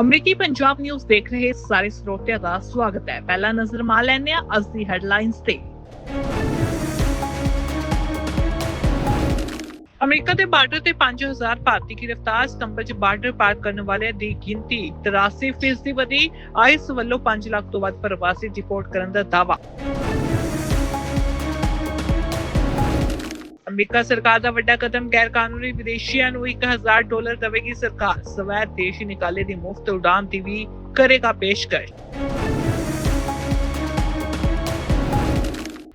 ਅਮਰੀਕੀ ਪੰਜਾਬ ਨਿਊਜ਼ ਦੇਖ ਰਹੇ ਸਾਰੇ ਸਰੋਤਿਆਂ ਦਾ ਸਵਾਗਤ ਹੈ। ਪਹਿਲਾ ਨਜ਼ਰ ਮਾਰ ਲੈਂਦੇ ਹਾਂ ਅੱਜ ਦੀ ਹੈਡਲਾਈਨਸ ਤੇ। ਅਮਰੀਕਾ ਦੇ ਬਾਰਡਰ ਤੇ 5000 ਭਾਰਤੀ ਗ੍ਰਿਫਤਾਰ ਸਤੰਬਰ 'ਚ ਬਾਰਡਰ ਪਾਰ ਕਰਨ ਵਾਲਿਆਂ ਦੀ ਗਿਣਤੀ 83% ਦੀ ਵਧੀ। ਆਈਸ ਵੱਲੋਂ 5 ਲੱਖ ਤੋਂ ਵੱਧ ਪ੍ਰਵਾਸੀ ਡਿਪੋਰਟ ਕਰਨ ਦਾ ਦਾਅਵਾ। ਅਮਰੀਕਾ ਸਰਕਾਰ ਦਾ ਵੱਡਾ ਕਦਮ ਗੈਰ ਕਾਨੂੰਨੀ ਵਿਦੇਸ਼ੀਆਂ ਨੂੰ 1000 ਡਾਲਰ ਦੇਵੇਗੀ ਸਰਕਾਰ। ਸਵੈ ਦੇਸ਼ ਨਿਕਾਲੇ ਦੀ ਮੁਫਤ ਉਡਾਨ ਦੀ ਵੀ ਕਰੇਗਾ ਪੇਸ਼ਕਸ਼।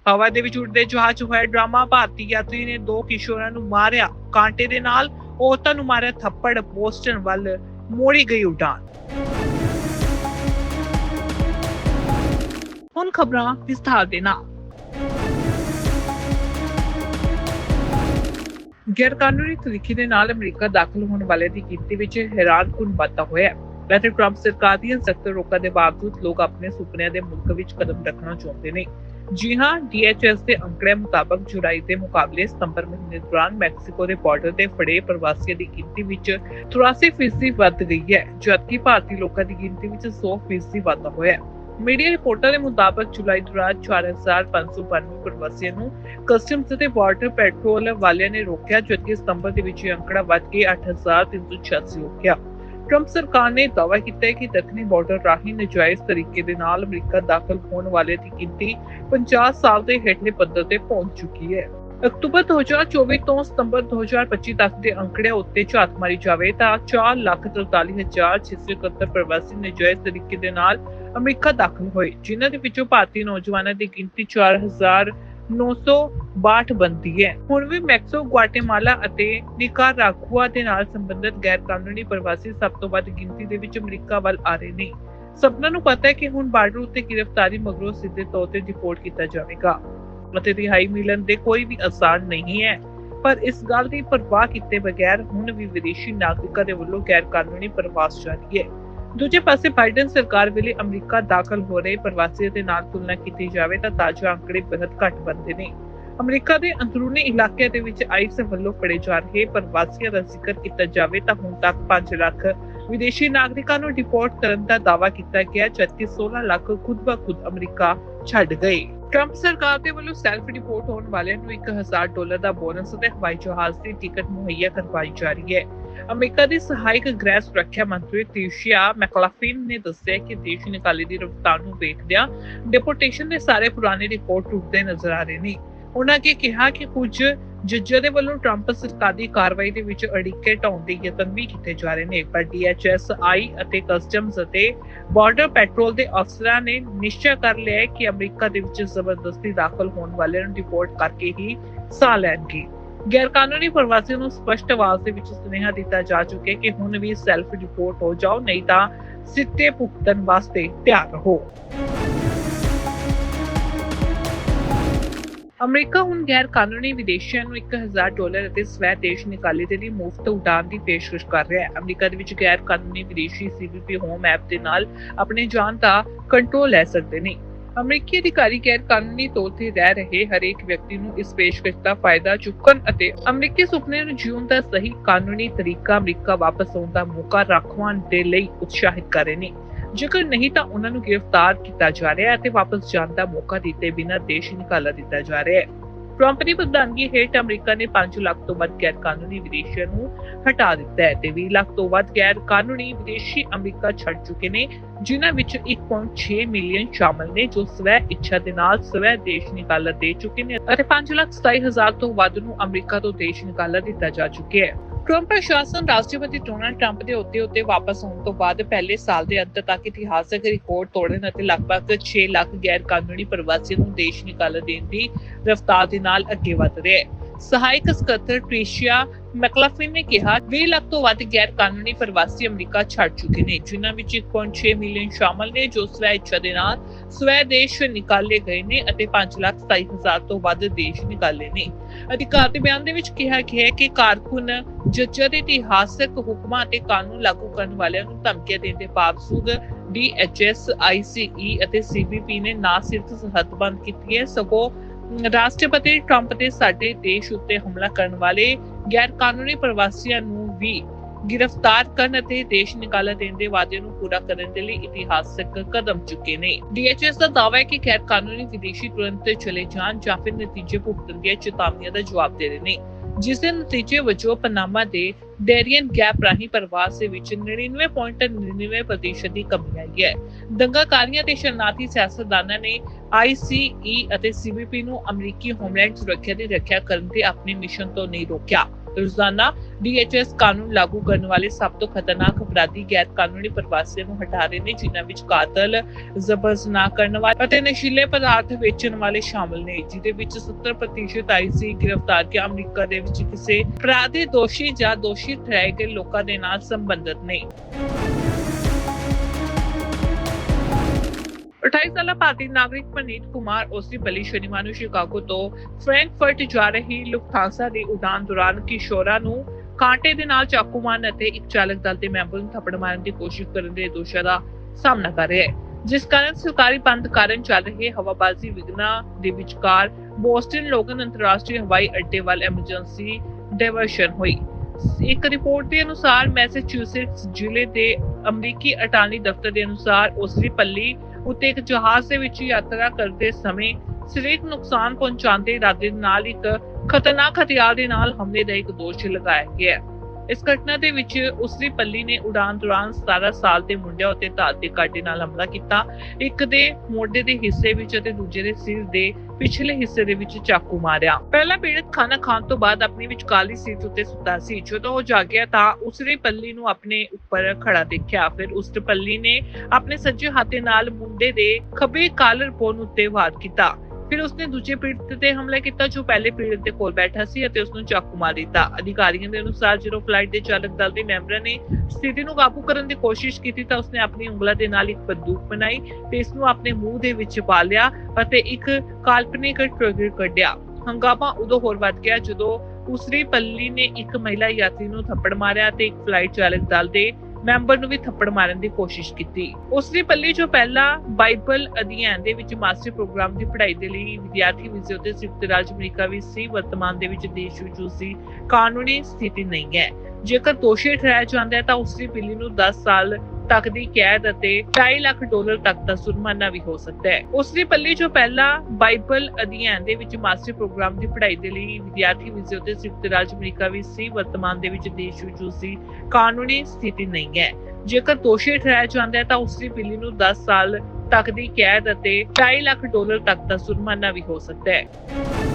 ਹਵਾ ਦੇ ਵਿੱਚ ਉੱਡਦੇ ਜਹਾਜ਼ 'ਚ ਹੋਇਆ ਡਰਾਮਾ, ਭਾਰਤੀ ਯਾਤਰੀ ਨੇ ਦੋ ਕਿਸ਼ੋਰਾਂ ਨੂੰ ਮਾਰਿਆ। ਕਾਂਟੇ ਦੇ ਨਾਲ ਔਰਤਾਂ ਨੂੰ ਮਾਰਿਆ ਥੱਪੜ, ਬੋਸਟਨ ਵੱਲ ਮੋੜੀ ਗਈ ਉਡਾਨ। ਹੁਣ ਖਬਰਾਂ ਵਿਸਥਾਰ ਦੇ ਨਾਲ। ਗੈਰ ਕਾਨੂੰਨੀ ਤਰੀਕੇ ਦੇ ਨਾਲ ਅਮਰੀਕਾ ਦਾਖਲ ਹੋਣ ਵਾਲੇ ਦੀ ਗਿਣਤੀ ਵਿੱਚ ਹੈਰਾਨਕੁਨ ਵਾਧਾ ਹੋਇਆ ਹੈ। ਵੈਸੇ ਟਰੰਪ ਸਰਕਾਰ ਦੀਆਂ ਸਖਤ ਰੋਕਾਂ ਦੇ ਬਾਵਜੂਦ ਲੋਕ ਆਪਣੇ ਸੁਪਨਿਆਂ ਦੇ ਮੁਲਕ ਵਿੱਚ ਕਦਮ ਰੱਖਣਾ ਚਾਹੁੰਦੇ ਨੇ। ਜੀ ਹਾਂ DHS ਦੇ ਅੰਕੜੇ ਮੁਤਾਬਕ ਜੁਲਾਈ ਦੇ ਮੁਕਾਬਲੇ ਸਤੰਬਰ ਮਹੀਨੇ ਦੌਰਾਨ ਮੈਕਸੀਕੋ ਦੇ ਬਾਰਡਰ ਤੇ ਫੜੇ ਪ੍ਰਵਾਸੀਆਂ ਦੀ ਗਿਣਤੀ ਵਿੱਚ 83% ਵੱਧ ਗਈ ਹੈ, ਜਦਕਿ ਭਾਰਤੀ ਲੋਕਾਂ ਦੀ ਗਿਣਤੀ ਵਿੱਚ 100% ਵਾਧਾ ਹੋਇਆ ਹੈ। ਮੀਡੀਆ ਰਿਪੋਰਟਾਂ ਦੇ ਮੁਤਾਬਕ ਜੁਲਾਈ ਦੌਰਾਨ 4592 ਪ੍ਰਵਾਸੀਆਂ ਨੂੰ ਕਸਟਮਸ ਅਤੇ ਬਾਰਡਰ ਪੈਟਰੋਲ ਵਾਲਿਆਂ ਨੇ ਰੋਕਿਆ, ਜਦਕਿ ਸਤੰਬਰ ਦੇ ਵਿੱਚ ਇਹ ਅੰਕੜਾ ਵੱਧ ਕੇ 8386 ਹੋ ਗਿਆ। ਟਰੰਪ ਸਰਕਾਰ ਨੇ ਦਾਅਵਾ ਕੀਤਾ ਹੈ ਕਿ ਦੱਖਣੀ ਬਾਰਡਰ ਰਾਹੀਂ ਨਜਾਇਜ਼ ਤਰੀਕੇ ਦੇ ਨਾਲ ਅਮਰੀਕਾ ਦਾਖਲ ਹੋਣ ਵਾਲੇ ਦੀ ਗਿਣਤੀ 50 ਸਾਲ ਦੇ ਹੇਠਲੇ ਪੱਧਰ ਤੇ ਪਹੁੰਚ ਚੁੱਕੀ ਹੈ। ਅਕਤੂਬਰ 2024 ਤੋਂ ਸਤੰਬਰ 2025 ਤੱਕ ਦੇ ਅੰਕੜਿਆਂ ਉੱਤੇ ਝਾਤ ਮਾਰੀ ਜਾਵੇ ਤਾਂ 443671 ਪ੍ਰਵਾਸੀ ਨਜਾਇਜ਼ ਤਰੀਕੇ ਦੇ ਨਾਲ ਅਮਰੀਕਾ ਦਾਖਲ ਹੋਏ, ਜਿਨ੍ਹਾਂ ਦੇ ਵਿੱਚੋਂ ਭਾਰਤੀ ਨੌਜਵਾਨਾਂ ਦੀ ਗਿਣਤੀ 4962 ਬਣਦੀ ਹੈ। ਹੁਣ ਵੀ ਮੈਕਸੋ ਗੁਆਟੇਮਾਲਾ ਅਤੇ ਨਿਕਾਰਾਗੁਆ ਦੇ ਨਾਲ ਸੰਬੰਧਿਤ ਗੈਰ ਕਾਨੂੰਨੀ ਪ੍ਰਵਾਸੀ ਸਭ ਤੋਂ ਵੱਧ ਗਿਣਤੀ ਦੇ ਵਿੱਚ ਅਮਰੀਕਾ ਵੱਲ ਆ ਰਹੇ ਨੇ। ਸਭਨਾਂ ਨੂੰ ਪਤਾ ਹੈ ਕਿ ਹੁਣ ਬਾਰਡਰ ਉੱਤੇ ਗ੍ਰਿਫਤਾਰੀ ਮਗਰੋਂ ਸਿੱਧੇ ਤੌਰ ਤੇ ਡਿਪੋਰਟ ਕੀਤਾ ਜਾਵੇਗਾ। ਅਤੇ ਰਿਹਾਈ ਮਿਲਣ ਦੇ ਕੋਈ ਵੀ ਆਸਾਨ ਨਹੀਂ ਹੈ। ਪਰ ਇਸ ਗੱਲ ਦੀ ਪਰਵਾਹ ਕੀਤੇ ਬਗੈਰ ਹੁਣ ਵੀ ਵਿਦੇਸ਼ੀ ਨਾਗਰਿਕਾਂ ਦੇ ਵੱਲੋਂ ਗੈਰ ਕਾਨੂੰਨੀ ਪ੍ਰਵਾਸ ਜਾਰੀ ਹੈ। ਦੂਜੇ ਪਾਸੇ ਬਾਈਡਨ ਸਰਕਾਰ ਵੇਲੇ ਅਮਰੀਕਾ ਦਾਖਲ ਹੋ ਰਹੇ ਪ੍ਰਵਾਸੀਆਂ ਦੇ ਨਾਲ ਤੁਲਨਾ ਕੀਤੀ ਜਾਵੇ ਤਾਂ ਤਾਜ਼ਾ ਅੰਕੜੇ ਬਹੁਤ ਘੱਟ ਬੰਦੇ ਨੇ। ਅਮਰੀਕਾ ਦੇ ਅੰਦਰੂਨੀ ਇਲਾਕਿਆਂ ਦੇ ਵਿੱਚ ਆਈਸ ਵੱਲੋਂ ਫੜੇ ਜਾ ਰਹੇ ਪ੍ਰਵਾਸੀਆਂ ਦਾ ਜ਼ਿਕਰ ਕੀਤਾ ਜਾਵੇ ਤਾਂ ਹੁਣ ਤੱਕ 5 ਲੱਖ ਵਿਦੇਸ਼ੀ ਨਾਗਰਿਕਾਂ ਨੂੰ ਡਿਪੋਰਟ ਕਰਨ ਦਾ ਦਾਅਵਾ ਕੀਤਾ ਗਿਆ, ਜਦਕਿ 16 ਲੱਖ ਖੁਦ ਬ ਅਮਰੀਕਾ ਛੱਡ ਗਏ। ਟਰੰਪ ਸਰਕਾਰ ਦੇ ਵੱਲੋਂ ਸੈਲਫ ਰਿਪੋਰਟ ਹੋਣ ਵਾਲਿਆਂ ਨੂੰ 1000 ਡਾਲਰ ਦਾ ਬੋਨਸ ਅਤੇ ਹਵਾਈ ਜਹਾਜ਼ ਦੀ ਟਿਕਟ ਮੁਹੱਈਆ ਕਰਵਾਈ ਜਾ ਰਹੀ ਹੈ। ਅਮਰੀਕਾ ਦੀ ਸਹਾਇਕ ਗ੍ਰਹਿ ਸੁਰੱਖਿਆ ਮੰਤਰੀ ਤੀਸ਼ੀਆ ਮੈਕਲਾਫਿਨ ਨੇ ਦੱਸਿਆ ਕਿ ਦੇਸ਼ ਨਿਕਾਲੇ ਦੀ ਰਫ਼ਤਾਰ ਨੂੰ ਵੇਖਦਿਆਂ ਡਿਪੋਰਟੇਸ਼ਨ ਦੇ ਸਾਰੇ ਪੁਰਾਣੇ ਰਿਕਾਰਡ ਟੁੱਟਦੇ ਨਜ਼ਰ ਆ ਰਹੇ ਨੇ। ਉਹਨਾਂ ਨੇ ਕਿਹਾ ਕਿ ਕੁਝ ਜੱਜਾਂ ਦੇ ਵੱਲੋਂ ਟਰੰਪ ਸਰਕਾਰ ਦੀ ਕਾਰਵਾਈ ਦੇ ਵਿੱਚ ਅੜਿੱਕੇ ਢਾਉਣ ਦੇ ਯਤਨ ਵੀ ਕੀਤੇ ਜਾ ਰਹੇ ਨੇ, ਪਰ DHS ਆਈ ਅਤੇ ਕਸਟਮਸ ਅਤੇ ਬਾਰਡਰ ਪੈਟਰੋਲ ਦੇ ਅਫਸਰਾਂ ਨੇ ਨਿਸ਼ਚੈ ਕਰ ਲਿਆ ਹੈ ਕਿ ਅਮਰੀਕਾ ਦੇ ਵਿੱਚ ਜ਼ਬਰਦਸਤੀ ਦਾਖਲ ਹੋਣ ਵਾਲਿਆਂ ਨੂੰ ਰਿਪੋਰਟ ਕਰਕੇ ਹੀ ਸਾਹ ਲੈਣਗੇ। ਗੈਰ ਕਾਨੂੰਨੀ ਪ੍ਰਵਾਸੀਆਂ ਨੂੰ ਸਪਸ਼ਟ ਆਵਾਜ਼ ਦੇ ਵਿੱਚ ਸੁਨੇਹਾ ਦਿੱਤਾ ਜਾ ਚੁੱਕਿਆ ਕਿ ਹੁਣ ਵੀ ਸੈਲਫ ਰਿਪੋਰਟ ਹੋ ਜਾਓ, ਨਹੀਂ ਤਾਂ ਸਿੱਟੇ ਭੁਗਤਣ ਵਾਸਤੇ ਤਿਆਰ ਰਹੋ। ਅਮਰੀਕਾ ਹੁਣ ਗੈਰ ਕਾਨੂੰਨੀ ਵਿਦੇਸ਼ੀਆਂ ਨੂੰ 1000 ਡਾਲਰ ਅਤੇ ਸਵੈ ਦੇਸ਼ ਨਿਕਾਲੇ ਦੇ ਲਈ ਮੁਫਤ ਉਡਾਨ ਦੀ ਪੇਸ਼ਕਸ਼ ਕਰ ਰਿਹਾ ਹੈ। ਅਮਰੀਕਾ ਦੇ ਵਿੱਚ ਗੈਰ ਕਾਨੂੰਨੀ ਵਿਦੇਸ਼ੀ ਸੀਬੀਪੀ ਹੋਮ ਐਪ ਦੇ ਨਾਲ ਆਪਣੇ ਜਾਨ ਦਾ ਕੰਟਰੋਲ ਲੈ ਸਕਦੇ ਨੇ। ਅਮਰੀਕੀ ਅਧਿਕਾਰੀ ਗੈਰ ਕਾਨੂੰਨੀ ਤੌਰ ਤੇ ਰਹਿ ਰਹੇ ਹਰੇਕ ਵਿਅਕਤੀ ਨੂੰ ਇਸ ਪੇਸ਼ਕਸ਼ ਦਾ ਫਾਇਦਾ ਚੁੱਕਣ ਅਤੇ ਅਮਰੀਕੀ ਸੁਪਨੇ ਨੂੰ ਜਿਉਣ ਦਾ ਸਹੀ ਕਾਨੂੰਨੀ ਤਰੀਕਾ ਅਮਰੀਕਾ ਵਾਪਸ ਆਉਣ ਦਾ ਮੌਕਾ ਰੱਖਵਾਉਣ ਦੇ ਲਈ ਉਤਸ਼ਾਹਿਤ ਕਰ ਰਹੇ ਨੇ। ਜੇਕਰ ਨਹੀਂ ਤਾਂ ਉਹਨਾਂ ਨੂੰ ਗ੍ਰਿਫਤਾਰ ਕੀਤਾ ਜਾ ਰਿਹਾ ਹੈ ਅਤੇ ਵਾਪਸ ਜਾਣ ਦਾ ਮੌਕਾ ਦਿੱਤੇ ਬਿਨਾਂ ਦੇਸ਼ ਨਿਕਾਲਾ ਦਿੱਤਾ ਜਾ ਰਿਹਾ ਹੈ। ਟਰੰਪ ਦੀ ਪ੍ਰਧਾਨਗੀ ਹੇਠ ਅਮਰੀਕਾ ਨੇ 5 ਲੱਖ ਤੋਂ ਵੱਧ ਗੈਰ ਕਾਨੂੰਨੀ ਵਿਦੇਸ਼ੀਆਂ ਨੂੰ ਹਟਾ ਦਿੱਤਾ ਹੈ ਤੇ 20 ਲੱਖ ਤੋਂ ਵੱਧ ਗੈਰ ਕਾਨੂੰਨੀ ਵਿਦੇਸ਼ੀ ਅਮਰੀਕਾ ਛੱਡ ਚੁੱਕੇ ਨੇ, ਜਿਨ੍ਹਾਂ ਵਿੱਚ 1.6 ਮਿਲੀਅਨ ਸ਼ਾਮਲ ਨੇ, ਜੋ ਸਵੈ ਇੱਛਾ ਦੇ ਨਾਲ ਸਵੈ ਦੇਸ਼ ਨਿਕਾਲਾ ਦੇ ਚੁੱਕੇ ਨੇ ਅਤੇ 5 ਲੱਖ 27 ਹਜ਼ਾਰ ਤੋਂ ਵੱਧ ਨੂੰ ਅਮਰੀਕਾ ਤੋਂ ਦੇਸ਼ ਨਿਕਾਲਾ ਦਿੱਤਾ ਜਾ ਚੁੱਕਿਆ ਹੈ। ਟਰੰਪ ਪ੍ਰਸ਼ਾਸਨ ਰਾਸ਼ਟਰਪਤੀ ਡੋਨਾਲਡ ਟਰੰਪ ਦੇ ਅਹੁਦੇ ਉੱਤੇ ਵਾਪਸ ਆਉਣ ਤੋਂ ਬਾਅਦ ਪਹਿਲੇ ਸਾਲ ਦੇ ਅੰਤ ਤੱਕ ਇਤਿਹਾਸਕ ਰਿਕਾਰਡ ਤੋੜਨ ਅਤੇ ਲਗਭਗ 6 ਲੱਖ ਗੈਰ ਕਾਨੂੰਨੀ ਪ੍ਰਵਾਸੀਆਂ ਨੂੰ ਦੇਸ਼ ਨਿਕਾਲਾ ਦੇਣ ਦੀ ਰਫ਼ਤਾਰ ਦੇ ਨਾਲ ਅੱਗੇ ਵਧ ਰਿਹਾ ਹੈ। ਸਹਾਇਕ ਸਕੱਤਰ ਟ੍ਰਿਸ਼ੀਆ ਮੈਕਲਾਫਿਨ ਨੇ ਕਿਹਾ 20 ਲੱਖ ਤੋਂ ਵੱਧ ਗੈਰ ਕਾਨੂੰਨੀ ਪ੍ਰਵਾਸੀ ਅਮਰੀਕਾ ਛੱਡ ਚੁੱਕੇ ਨੇ, ਜਿਨ੍ਹਾਂ ਵਿੱਚ 1.6 ਮਿਲੀਅਨ ਸ਼ਾਮਲ ਨੇ, ਜੋ ਸਵੈ ਇੱਛਾ ਦੇ ਨਾਲ ਸਵੈ ਦੇਸ਼ ਨਿਕਾਲੇ ਗਏ ਨੇ ਅਤੇ 5 ਲੱਖ 27 ਹਜ਼ਾਰ ਤੋਂ ਵੱਧ ਦੇਸ਼ ਨਿਕਾਲੇ ਨੇ। ਅਧਿਕਾਰ ਦੇ ਬਿਆਨ ਦੇ ਵਿੱਚ ਕਿਹਾ ਗਿਆ ਹੈ ਕਿ ਕਾਰਕੁਨ ਜੱਜਾਂ ਦੇ ਇਤਿਹਾਸਕ ਹੁਕਮਾਂ ਅਤੇ ਕਾਨੂੰਨ ਲਾਗੂ ਕਰਨ ਵਾਲਿਆਂ ਨੂੰ ਧਮਕੀਆਂ ਦੇਣ ਦੇ ਬਾਵਜੂਦ DHS, ICE ਅਤੇ CBP ਨੇ ਨਾ ਸਿਰਫ ਸਰਹੱਦਬੰਦ ਕੀਤੀ ਹੈ ਸਗੋਂ ਰਾਸ਼ਟਰਪਤੀ ਟਰੰਪ ਦੇ ਸਾਡੇ ਦੇਸ਼ ਉੱਤੇ ਹਮਲਾ ਕਰਨ ਵਾਲੇ ਗੈਰ ਕਾਨੂੰਨੀ ਪ੍ਰਵਾਸੀਆਂ ਨੂੰ ਵੀ ਗ੍ਰਿਫਤਾਰ ਕਰਨ ਅਤੇ ਦੇਸ਼ ਨਿਕਾਲਾ ਦੇਣ ਦੇ ਵਾਅਦੇ ਨੂੰ ਪੂਰਾ ਕਰਨ ਦੇ ਲਈ ਇਤਿਹਾਸਕ ਕਦਮ ਚੁੱਕੇ ਨੇ। ਡੀਐਚਐਸ ਦਾ ਦਾਅਵਾ ਹੈ ਕਿ ਗੈਰ ਕਾਨੂੰਨੀ ਵਿਦੇਸ਼ੀ ਤੁਰੰਤ ਚਲੇ ਜਾਣ ਜਾਂ ਫਿਰ ਨਤੀਜੇ ਭੁਗਤਣ ਦੀਆਂ ਚੇਤਾਵਨੀਆਂ ਦਾ ਜਵਾਬ ਦੇ ਰਹੇ ਨੇ। ਜਿਸ ਦੇ ਨਤੀਜੇ ਵਜੋਂ ਪਨਾਮਾ ਦੇ ਡੈਰੀਅਨ ਗੈਪ ਰਾਹੀਂ ਪ੍ਰਵਾਸ ਦੇ ਵਿੱਚ 99.99% ਦੀ ਕਮੀ ਆਈ ਹੈ। ਦੰਗਾਕਾਰੀਆਂ ਤੇ ਸ਼ਰਨਾਰਥੀ ਸਿਆਸਤਦਾਨਾਂ ਨੇ ਆਈਸੀਈ ਅਤੇ ਸੀਬੀਪੀ ਨੂੰ ਅਮਰੀਕੀ ਹੋਮਲੈਂਡ ਸੁਰੱਖਿਆ ਦੀ ਰੱਖਿਆ ਕਰਨ ਦੇ ਆਪਣੇ ਮਿਸ਼ਨ ਤੋਂ ਨਹੀਂ ਰੋਕਿਆ। ਰੋਜ਼ਾਨਾ ਡੀਐਚਐਸ ਕਾਨੂੰਨ ਲਾਗੂ ਕਰਨ ਵਾਲੇ ਸਭ ਤੋਂ ਖਤਰਨਾਕ ਅਪਰਾਧੀ ਗੈਰ ਕਾਨੂੰਨੀ ਪ੍ਰਵਾਸੀਆਂ ਨੂੰ ਹਟਾ ਰਹੇ ਨੇ, ਜਿਨ੍ਹਾਂ ਵਿੱਚ ਕਾਤਲ, ਜ਼ਬਰਦਸਤ ਕਰਨ ਵਾਲੇ ਅਤੇ ਨਸ਼ੀਲੇ ਪਦਾਰਥ ਵੇਚਣ ਵਾਲੇ ਸ਼ਾਮਲ ਨੇ ਜਿਦੇ ਵਿੱਚ 70% ਆਈਸੀ ਗ੍ਰਿਫਤਾਰ ਕੇ ਅਮਰੀਕਾ ਦੇ ਵਿੱਚ ਕਿਸੇ ਅਪਰਾਧ ਦੇ ਦੋਸ਼ੀ ਜਾਂ ਦੋਸ਼ੀ ਠਹਿਰਾਏ ਗਏ ਲੋਕਾਂ ਦੇ ਨਾਲ ਸੰਬੰਧਿਤ ਨੇ। 28 ਸਾਲਾ ਭਾਰਤੀ ਨਾਗਰਿਕ ਪਨੀਤ ਕੁਮਾਰ ਉਸਦੀ ਸ਼ਨੀਵਾਰ ਨੂੰ ਸ਼ਿਕਾਗੋ ਤੋਂ ਫ੍ਰੈਂਕਫਰਟ ਜਾ ਰਹੀ ਲੁਫਥਾਂਸਾ ਦੀ ਉਡਾਨ ਦੌਰਾਨ ਕਿਸ਼ੋਰਾ ਨੂੰ ਕਾਂਟੇ ਦੇ ਨਾਲ ਚਾਕੂ ਮਾਰਨ ਅਤੇ ਇੱਕ ਚਾਲਕ ਦਲ ਦੇ ਮੈਂਬਰ ਨੂੰ ਥੱਪੜ ਮਾਰਨ ਦੀ ਕੋਸ਼ਿਸ਼ ਕਰਨ ਦੇ ਦੋਸ਼ਾਂ ਦਾ ਸਾਹਮਣਾ ਕਰ ਰਿਹਾ ਹੈ। ਜਿਸ ਕਾਰਨ ਸਰਕਾਰੀ ਬੰਦ ਕਾਰਨ ਚੱਲ ਰਹੇ ਹਵਾਬਾਜ਼ੀ ਵਿਘਨਾਂ ਦੇ ਵਿਚਕਾਰ ਬੋਸਟਨ ਲੋਗਨ ਅੰਤਰਰਾਸ਼ਟਰੀ ਹਵਾਈ ਅੱਡੇ ਵੱਲ ਐਮਰਜੈਂਸੀ ਡਾਇਵਰਸ਼ਨ ਹੋਈ। ਇੱਕ ਰਿਪੋਰਟ ਦੇ ਅਨੁਸਾਰ ਮੈਸੇਚਿਉਸੇਟਸ ਜ਼ਿਲ੍ਹੇ ਦੇ ਅਮਰੀਕੀ ਅਟਾਰਨੀ ਦਫ਼ਤਰ ਦੇ ਅਨੁਸਾਰ ਉਸਰੀ ਪੱਲੀ ਉੱਤੇ ਇੱਕ ਜਹਾਜ਼ ਦੇ ਵਿੱਚ ਯਾਤਰਾ ਕਰਦੇ ਸਮੇਂ ਸਰੀਰਕ ਨੁਕਸਾਨ ਪਹੁੰਚਾਉਂਦੇ ਇਰਾਦੇ ਨਾਲ ਇੱਕ ਖਤਰਨਾਕ ਹਥਿਆਰ ਦੇ ਨਾਲ ਹਮਲੇ ਦਾ ਇੱਕ ਦੋਸ਼ ਲਗਾਇਆ ਗਿਆ ਹੈ। ਇਸ ਘਟਨਾ ਦੇ ਵਿੱਚ ਉਸਦੀ ਪੱਲੀ ਨੇ ਉਡਾਨ ਦੌਰਾਨ 17 ਸਾਲ ਦੇ ਮੁੰਡਿਆਂ ਉੱਤੇ ਧਾਤ ਦੇ ਕਾਟੇ ਨਾਲ ਹਮਲਾ ਕੀਤਾ। ਇੱਕ ਦੇ ਮੋਢੇ ਦੇ ਹਿੱਸੇ ਵਿੱਚ ਅਤੇ ਦੂਜੇ ਦੇ ਸਿਰ ਦੇ ਪਿਛਲੇ ਹਿੱਸੇ ਦੇ ਵਿੱਚ ਚਾਕੂ ਮਾਰਿਆ। ਪਹਿਲਾ ਪੀੜਤ ਖਾਣਾ ਖਾਣ ਤੋਂ ਬਾਅਦ ਆਪਣੀ ਵਿਚਕਾਲੀ ਸੀਟ ਉੱਤੇ ਸੁੱਤਾ ਸੀ। ਜਦੋਂ ਉਹ ਜਾਗਿਆ ਤਾਂ ਉਸਨੇ ਪੱਲੀ ਨੂੰ ਆਪਣੇ ਉੱਪਰ ਖੜਾ ਦੇਖਿਆ। ਫਿਰ ਉਸ ਪੱਲੀ ਨੇ ਆਪਣੇ ਸੱਜੇ ਹੱਥ ਨਾਲ ਮੁੰਡੇ ਦੇ ਖੱਬੇ ਕਾਲਰ ਪੋਨ ਉੱਤੇ ਵਾਰ ਕੀਤਾ। ਫਿਰ ਉਸਨੇ ਦੂਜੇ ਪੀੜਤ ਤੇ ਹਮਲਾ ਕੀਤਾ, ਜੋ ਪਹਿਲੇ ਪੀੜਤ ਦੇ ਕੋਲ ਬੈਠਾ ਸੀ ਅਤੇ ਉਸਨੂੰ ਚਾਕੂ ਮਾਰ। ਦਿੱਤਾ ਅਧਿਕਾਰੀਆਂ ਦੇ ਅਨੁਸਾਰ ਜਦੋਂ ਫਲਾਈਟ ਦੇ ਚਾਲਕ ਦਲ ਦੇ ਮੈਂਬਰਾਂ ਨੇ ਸਥਿਤੀ ਨੂੰ ਕਾਬੂ ਕਰਨ ਦੀ ਕੋਸ਼ਿਸ਼ ਕੀਤੀ ਤਾਂ ਉਸਨੇ ਆਪਣੀ ਉਂਗਲਾਂ ਦੇ ਨਾਲ ਇੱਕ ਬੰਦੂਕ ਬਣਾਈ ਤੇ ਇਸ ਨੂੰ ਆਪਣੇ ਮੂੰਹ ਦੇ ਵਿੱਚ ਪਾ ਲਿਆ ਅਤੇ ਇੱਕ ਕਾਲਪਨਿਕ ਟ੍ਰਿਗਰ ਕੱਢਿਆ। ਹੰਗਾਮਾ ਉਦੋਂ ਹੋਰ ਵੱਧ ਗਿਆ ਜਦੋਂ ਉਸਰੀ ਪੱਲੀ ਨੇ ਇੱਕ ਮਹਿਲਾ ਯਾਤਰੀ ਨੂੰ ਥੱਪੜ ਮਾਰਿਆ ਤੇ ਇੱਕ ਫਲਾਈਟ ਚਾਲਕ ਦਲ ਦੇ ਮੈਂਬਰ ਨੂੰ ਵੀ ਥੱਪੜ ਮਾਰਨ ਦੀ ਕੋਸ਼ਿਸ਼ ਕੀਤੀ। ਉਸਦੀ ਪੱਲੀ ਜੋ ਪਹਿਲਾਂ ਬਾਈਬਲ ਅਧਿਐਨ ਦੇ ਵਿੱਚ ਮਾਸਟਰ ਪ੍ਰੋਗਰਾਮ ਦੀ ਪੜ੍ਹਾਈ ਦੇ ਲਈ ਵਿਦਿਆਰਥੀ ਵੀਜ਼ੇ ਉੱਤੇ ਸੰਯੁਕਤ ਰਾਜ ਅਮਰੀਕਾ ਵਿੱਚ ਸੀ, ਵਰਤਮਾਨ ਦੇ ਵਿੱਚ ਦੇਸ਼ ਵਿੱਚ ਉਸਦੀ ਕਾਨੂੰਨੀ ਸਥਿਤੀ ਨਹੀਂ ਹੈ। ਜੇਕਰ ਦੋਸ਼ੀ ਠਹਿਰਾਇਆ ਜਾਂਦਾ ਹੈ ਤਾਂ ਉਸਦੀ ਪੱਲੀ ਨੂੰ 10 ਸਾਲ ਤੱਕ ਦੀ ਕੈਦ ਅਤੇ 2.5 ਲੱਖ ਡਾਲਰ ਤੱਕ ਦਾ ਜੁਰਮਾਨਾ ਵੀ ਹੋ ਸਕਦਾ ਹੈ। ਉਸਦੀ ਪੱਲੀ ਜੋ ਪਹਿਲਾਂ ਬਾਈਬਲ ਅਧਿਐਨ ਦੇ ਵਿੱਚ ਮਾਸਟਰ ਪ੍ਰੋਗਰਾਮ ਦੀ ਪੜ੍ਹਾਈ ਦੇ ਲਈ ਵਿਦਿਆਰਥੀ ਵੀਜ਼ੇ ਉੱਤੇ ਸੰਯੁਕਤ ਰਾਜ ਅਮਰੀਕਾ ਵਿੱਚ ਸੀ, ਵਰਤਮਾਨ ਦੇ ਵਿੱਚ ਦੇਸ਼ ਵਿੱਚ ਉਸਦੀ ਕਾਨੂੰਨੀ ਸਥਿਤੀ ਨਹੀਂ ਹੈ। ਜੇਕਰ ਦੋਸ਼ੀ ਠਹਿਰਾਇਆ ਜਾਂਦਾ ਹੈ ਤਾਂ ਉਸਦੀ ਪੱਲੀ ਨੂੰ 10 ਸਾਲ ਤੱਕ ਦੀ ਕੈਦ ਅਤੇ 2.5 ਲੱਖ ਡਾਲਰ ਤੱਕ ਦਾ ਜੁਰਮਾਨਾ ਵੀ ਹੋ ਸਕਦਾ ਹੈ।